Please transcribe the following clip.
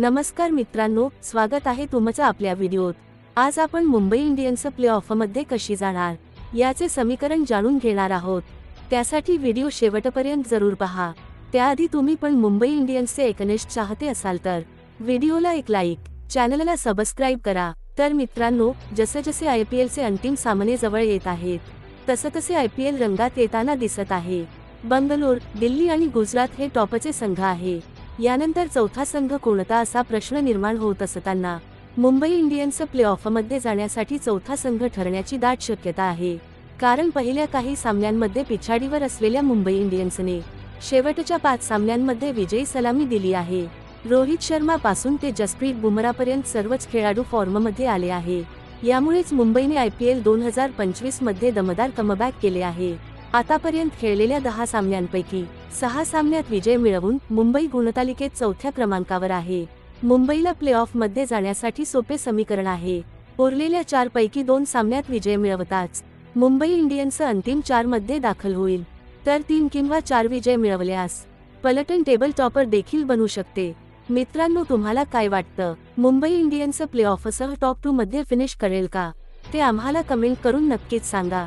नमस्कार मित्रांनो स्वागत आहे तुमचं आपल्या व्हिडिओत. आज आपण मुंबई इंडियन्सचं प्ले ऑफमध्ये कशी जाणार याचे समीकरण जाणून घेणार आहोत. त्यासाठी व्हिडिओ शेवटपर्यंत जरूर पहा. त्याआधी तुम्ही पण मुंबई इंडियन्सचे एकनिष्ठ चाहते असाल तर व्हिडिओला एक लाईक चॅनलला सबस्क्राईब करा. तर मित्रांनो जसे जसे आय पी एलचे अंतिम सामने जवळ येत आहेत तसं तसे आय पी एल रंगात येताना दिसत आहे. बंगलोर दिल्ली आणि गुजरात हे टॉपचे संघ आहे. यानंतर चौथा संघ कोणता असा प्रश्न निर्माण होत असताना मुंबई इंडियन्सचं प्ले ऑफमध्ये जाण्यासाठी चौथा संघ ठरण्याची दाट शक्यता आहे. कारण पहिल्या काही सामन्यांमध्ये पिछाडीवर असलेल्या मुंबई इंडियन्सने शेवटच्या पाच सामन्यांमध्ये विजयी सलामी दिली आहे. रोहित शर्मा पासून ते जसप्रीत बुमरापर्यंत सर्वच खेळाडू फॉर्ममध्ये आले आहे. यामुळेच मुंबईने आय पी एल दोन हजार पंचवीसमध्ये दमदार कमबॅक केले आहे. आतापर्यंत खेळलेल्या दहा सामन्यांपैकी सहा सामन्यात विजय मिळवून मुंबई गुणतालिकेत चौथ्या क्रमांकावर आहे. मुंबईला प्ले मध्ये जाण्यासाठी सोपे समीकरण आहे. उरलेल्या चार पैकी दोन सामन्यात विजय मिळवताच मुंबई इंडियन्स अंतिम चारमध्ये दाखल होईल. तर तीन किंवा चार विजय मिळवल्यास पलटन टेबल टॉपर देखील बनू शकते. मित्रांनो तुम्हाला काय वाटतं? मुंबई इंडियन्स प्लेऑफसह टॉप टू मध्ये फिनिश करेल का? ते आम्हाला कमेंट करून नक्कीच सांगा.